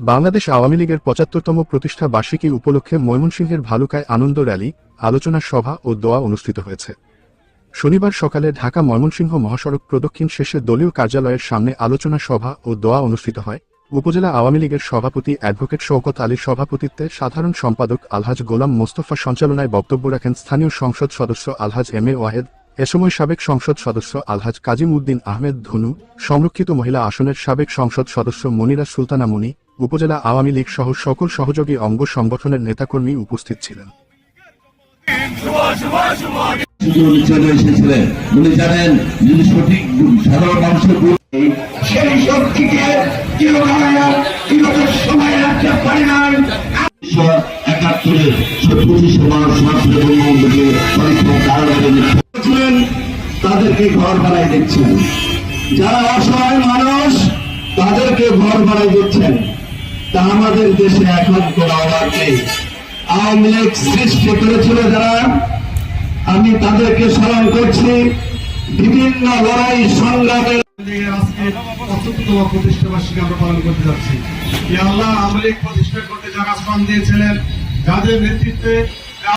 বাংলাদেশ আওয়ামী লীগের পঁচাত্তরতম প্রতিষ্ঠা বার্ষিকী উপলক্ষে ময়মনসিংহের ভালুকায় আনন্দ র্যালি, আলোচনা সভা ও দোয়া অনুষ্ঠিত হয়েছে। শনিবার সকালে ঢাকা ময়মনসিংহ মহাসড়ক প্রদক্ষিণ শেষে দলীয় কার্যালয়ের সামনে আলোচনা সভা ও দোয়া অনুষ্ঠিত হয়। উপজেলা আওয়ামী লীগের সভাপতি অ্যাডভোকেট শওকত আলীর সভাপতিত্বে সাধারণ সম্পাদক আলহাজ গোলাম মোস্তফা সঞ্চালনায় বক্তব্য রাখেন স্থানীয় সংসদ সদস্য আলহাজ এম এ ওয়াহেদ, এ সময় সাবেক সংসদ সদস্য আলহাজ কাজিম উদ্দিন আহমেদ ধনু, সংরক্ষিত মহিলা আসনের সাবেক সংসদ সদস্য মনিরা সুলতানা মুনি উপজেলা আওয়ামী লীগ সহ সকল সহযোগী অঙ্গ সংগঠনের নেতাকর্মী উপস্থিত ছিলেন। তাদেরকে ঘর বানাই দিচ্ছেন। যারা অসহায় মানুষ, তাদেরকে ঘর বানাই দিচ্ছেন। তা আমাদের দেশে এখন কোনো অভাব আওয়ামী লীগ সৃষ্টি করেছিল যারা, আমি তাদেরকে স্মরণ করছি, বিভিন্ন লড়াই সংগ্রামের লীগের আজকে পঁচাত্তরতম প্রতিষ্ঠা বার্ষিকী আমরা পালন করতে যাচ্ছি। আল্লাহ, আওয়ামী লীগ প্রতিষ্ঠা করতে যারা শ্রম দিয়েছিলেন, যাদের নেতৃত্বে